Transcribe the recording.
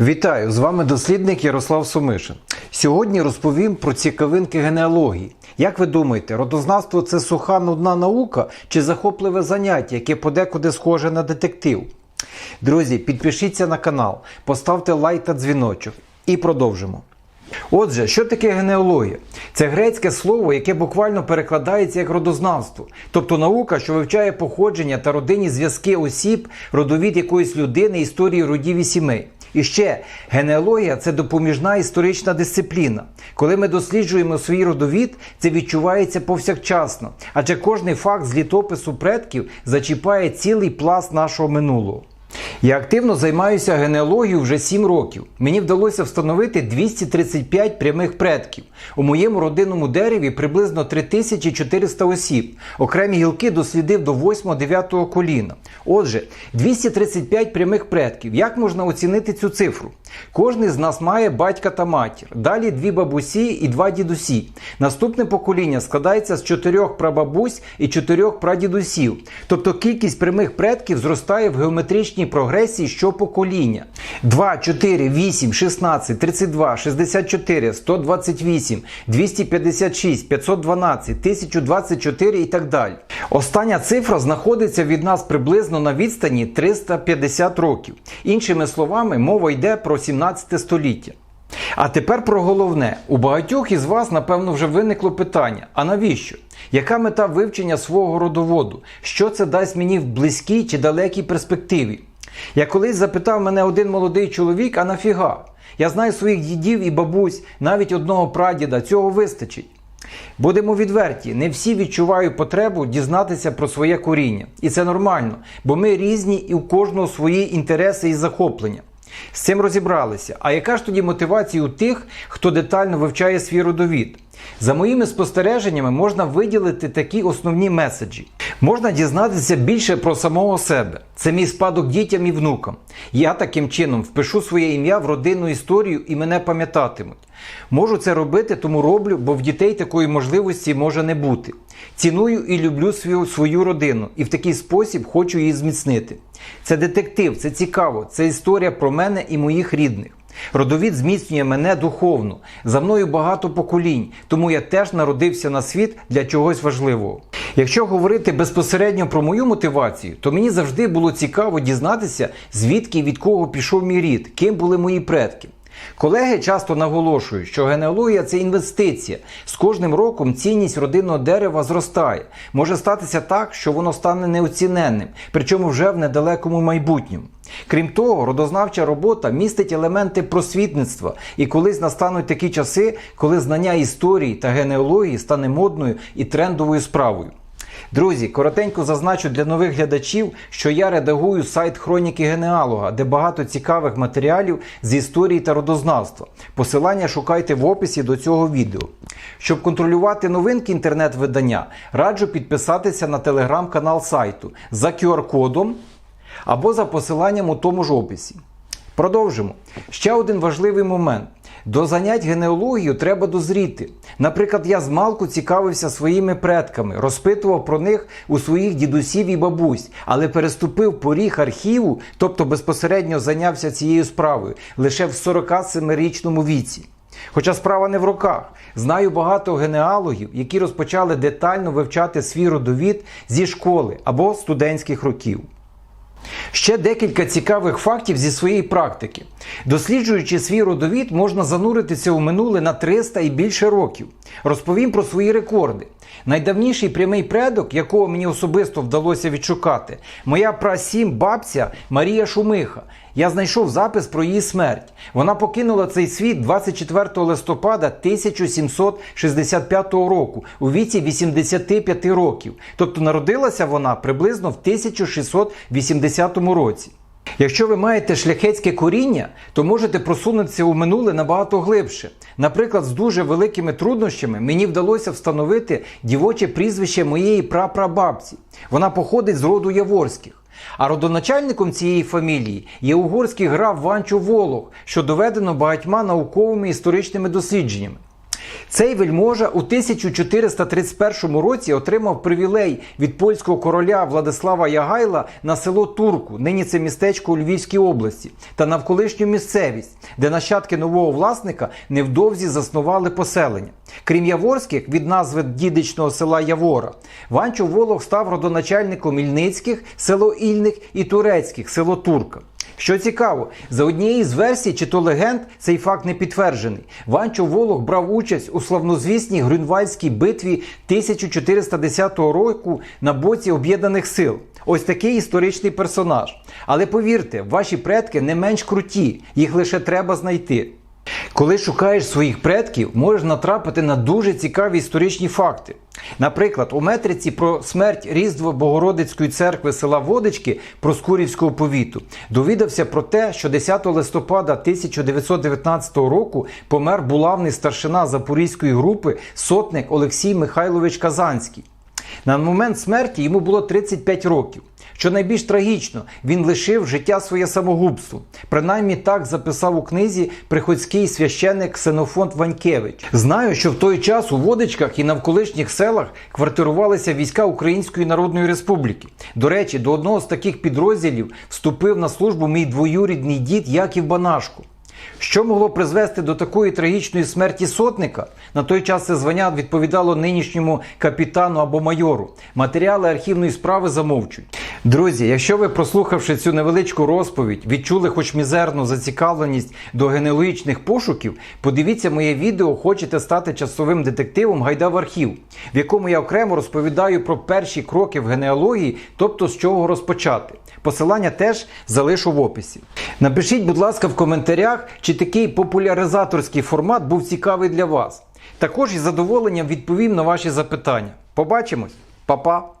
Вітаю! З вами дослідник Ярослав Сумишин. Сьогодні розповім про цікавинки генеалогії. Як ви думаєте, родознавство це суха нудна наука чи захопливе заняття, яке подекуди схоже на детектив? Друзі, підпишіться на канал, поставте лайк та дзвіночок і продовжимо. Отже, що таке генеалогія? Це грецьке слово, яке буквально перекладається як родознавство, тобто наука, що вивчає походження та родинні зв'язки осіб, родовід якоїсь людини, історії родів і сімей. І ще генеалогія це допоміжна історична дисципліна. Коли ми досліджуємо свій родовід, це відчувається повсякчасно, адже кожний факт з літопису предків зачіпає цілий пласт нашого минулого. Я активно займаюся генеалогією вже 7 років. Мені вдалося встановити 235 прямих предків. У моєму родинному дереві приблизно 3400 осіб. Окремі гілки дослідив до 8-9 коліна. Отже, 235 прямих предків. Як можна оцінити цю цифру? Кожний з нас має батька та матір. Далі дві бабусі і два дідусі. Наступне покоління складається з чотирьох прабабусь і чотирьох прадідусів. Тобто кількість прямих предків зростає в геометричній прогресії щопокоління. 2, 4, 8, 16, 32, 64, 128, 256, 512, 1024 і так далі. Остання цифра знаходиться від нас приблизно на відстані 350 років. Іншими словами, мова йде про 17 століття. А тепер про головне. У багатьох із вас, напевно, вже виникло питання: а навіщо? Яка мета вивчення свого родоводу? Що це дасть мені в близькій чи далекій перспективі? Я колись запитав мене один молодий чоловік, а нафіга? Я знаю своїх дідів і бабусь, навіть одного прадіда, цього вистачить. Будемо відверті, не всі відчувають потребу дізнатися про своє коріння. І це нормально, бо ми різні і у кожного свої інтереси і захоплення. З цим розібралися. А яка ж тоді мотивація у тих, хто детально вивчає свій родовід? За моїми спостереженнями можна виділити такі основні меседжі. Можна дізнатися більше про самого себе. Це мій спадок дітям і внукам. Я таким чином впишу своє ім'я в родинну історію і мене пам'ятатимуть. Можу це робити, тому роблю, бо в дітей такої можливості може не бути. Ціную і люблю свою, свою родину і в такий спосіб хочу її зміцнити. Це детектив, це цікаво, це історія про мене і моїх рідних. Родовід зміцнює мене духовно. За мною багато поколінь, тому я теж народився на світ для чогось важливого. Якщо говорити безпосередньо про мою мотивацію, то мені завжди було цікаво дізнатися, звідки і від кого пішов мій рід, ким були мої предки. Колеги часто наголошують, що генеалогія це інвестиція. З кожним роком цінність родинного дерева зростає. Може статися так, що воно стане неоціненним, причому вже в недалекому майбутньому. Крім того, родознавча робота містить елементи просвітництва, і колись настануть такі часи, коли знання історії та генеалогії стане модною і трендовою справою. Друзі, коротенько зазначу для нових глядачів, що я редагую сайт Хроніки Генеалога, де багато цікавих матеріалів з історії та родознавства. Посилання шукайте в описі до цього відео. Щоб контролювати новинки інтернет-видання, раджу підписатися на телеграм-канал сайту за QR-кодом або за посиланням у тому ж описі. Продовжимо. Ще один важливий момент. До занять генеалогією треба дозріти. Наприклад, я з малку цікавився своїми предками, розпитував про них у своїх дідусів і бабусь, але переступив поріг архіву, тобто безпосередньо зайнявся цією справою лише в 47-річному віці. Хоча справа не в руках. Знаю багато генеалогів, які розпочали детально вивчати свій родовід зі школи або студентських років. Ще декілька цікавих фактів зі своєї практики. Досліджуючи свій родовід, можна зануритися у минуле на 300 і більше років. Розповім про свої рекорди. Найдавніший прямий предок, якого мені особисто вдалося відшукати, моя прасім бабця Марія Шумиха. Я знайшов запис про її смерть. Вона покинула цей світ 24 листопада 1765 року у віці 85 років. Тобто народилася вона приблизно в 1680 році. Якщо ви маєте шляхетське коріння, то можете просунутися у минуле набагато глибше. Наприклад, з дуже великими труднощами мені вдалося встановити дівоче прізвище моєї прапрабабці. Вона походить з роду Яворських. А родоначальником цієї фамілії є угорський граф Ванчо Волох, що доведено багатьма науковими історичними дослідженнями. Цей вельможа у 1431 році отримав привілей від польського короля Владислава Ягайла на село Турку, нині це містечко у Львівській області, та навколишню місцевість, де нащадки нового власника невдовзі заснували поселення. Крім Яворських, від назви дідичного села Явора, Ванчо Волох став родоначальником Ільницьких, село Ільник і Турецьких, село Турка. Що цікаво, за однією з версій чи то легенд цей факт не підтверджений. Ванчо Волох брав участь у славнозвісній Грюнвальдській битві 1410 року на боці об'єднаних сил. Ось такий історичний персонаж. Але повірте, ваші предки не менш круті, їх лише треба знайти. Коли шукаєш своїх предків, можеш натрапити на дуже цікаві історичні факти. Наприклад, у метриці про смерть Різдво Богородицької церкви села Водички Проскурівського повіту довідався про те, що 10 листопада 1919 року помер булавний старшина Запорізької групи сотник Олексій Михайлович Казанський. На момент смерті йому було 35 років. Що найбільш трагічно, він лишив життя своє самогубством. Принаймні так записав у книзі приходський священник Ксенофонт Ванькевич. Знаю, що в той час у Водичках і навколишніх селах квартирувалися війська Української Народної Республіки. До речі, до одного з таких підрозділів вступив на службу мій двоюрідний дід Яків Банашко. Що могло призвести до такої трагічної смерті сотника? На той час це звання відповідало нинішньому капітану або майору. Матеріали архівної справи замовчують. Друзі, якщо ви, прослухавши цю невеличку розповідь, відчули хоч мізерну зацікавленість до генеалогічних пошуків, подивіться моє відео Хочете стати часовим детективом Гайда в архів, в якому я окремо розповідаю про перші кроки в генеалогії, тобто з чого розпочати. Посилання теж залишу в описі. Напишіть, будь ласка, в коментарях, чи такий популяризаторський формат був цікавий для вас. Також із задоволенням відповім на ваші запитання. Побачимось, Па-па!